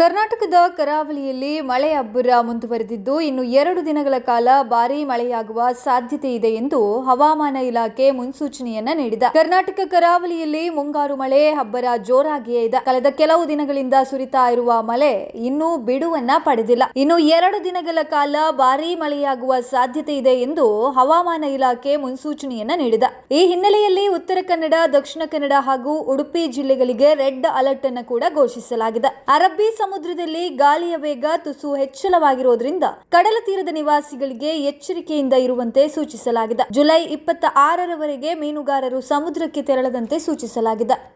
ಕರ್ನಾಟಕದ ಕರಾವಳಿಯಲ್ಲಿ ಮಳೆ ಅಬ್ಬರ ಮುಂದುವರೆದಿದ್ದು, ಇನ್ನು ಎರಡು ದಿನಗಳ ಕಾಲ ಭಾರೀ ಮಳೆಯಾಗುವ ಸಾಧ್ಯತೆ ಇದೆ ಎಂದು ಹವಾಮಾನ ಇಲಾಖೆ ಮುನ್ಸೂಚನೆಯನ್ನ ನೀಡಿದೆ. ಕರ್ನಾಟಕ ಕರಾವಳಿಯಲ್ಲಿ ಮುಂಗಾರು ಮಳೆ ಅಬ್ಬರ ಜೋರಾಗಿಯೇ ಇದೆ. ಕಳೆದ ಕೆಲವು ದಿನಗಳಿಂದ ಸುರಿತಾ ಇರುವ ಮಳೆ ಇನ್ನೂ ಬಿಡುವನ್ನ ಪಡೆದಿಲ್ಲ. ಇನ್ನು ಎರಡು ದಿನಗಳ ಕಾಲ ಭಾರೀ ಮಳೆಯಾಗುವ ಸಾಧ್ಯತೆ ಇದೆ ಎಂದು ಹವಾಮಾನ ಇಲಾಖೆ ಮುನ್ಸೂಚನೆಯನ್ನ ನೀಡಿದೆ. ಈ ಹಿನ್ನೆಲೆಯಲ್ಲಿ ಉತ್ತರ ಕನ್ನಡ, ದಕ್ಷಿಣ ಕನ್ನಡ ಹಾಗೂ ಉಡುಪಿ ಜಿಲ್ಲೆಗಳಿಗೆ ರೆಡ್ ಅಲರ್ಟ್ ಅನ್ನು ಕೂಡ ಘೋಷಿಸಲಾಗಿದೆ. ಅರಬ್ಬಿ ಸಮುದ್ರದಲ್ಲಿ ಗಾಳಿಯ ವೇಗ ತುಸು ಹೆಚ್ಚಳವಾಗಿರುವುದರಿಂದ ಕಡಲ ತೀರದ ನಿವಾಸಿಗಳಿಗೆ ಎಚ್ಚರಿಕೆಯಿಂದ ಇರುವಂತೆ ಸೂಚಿಸಲಾಗಿದೆ. ಜುಲೈ ಇಪ್ಪತ್ತ ಆರರವರೆಗೆ ಮೀನುಗಾರರು ಸಮುದ್ರಕ್ಕೆ ತೆರಳದಂತೆ ಸೂಚಿಸಲಾಗಿದೆ.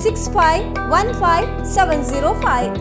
six five one five seven zero five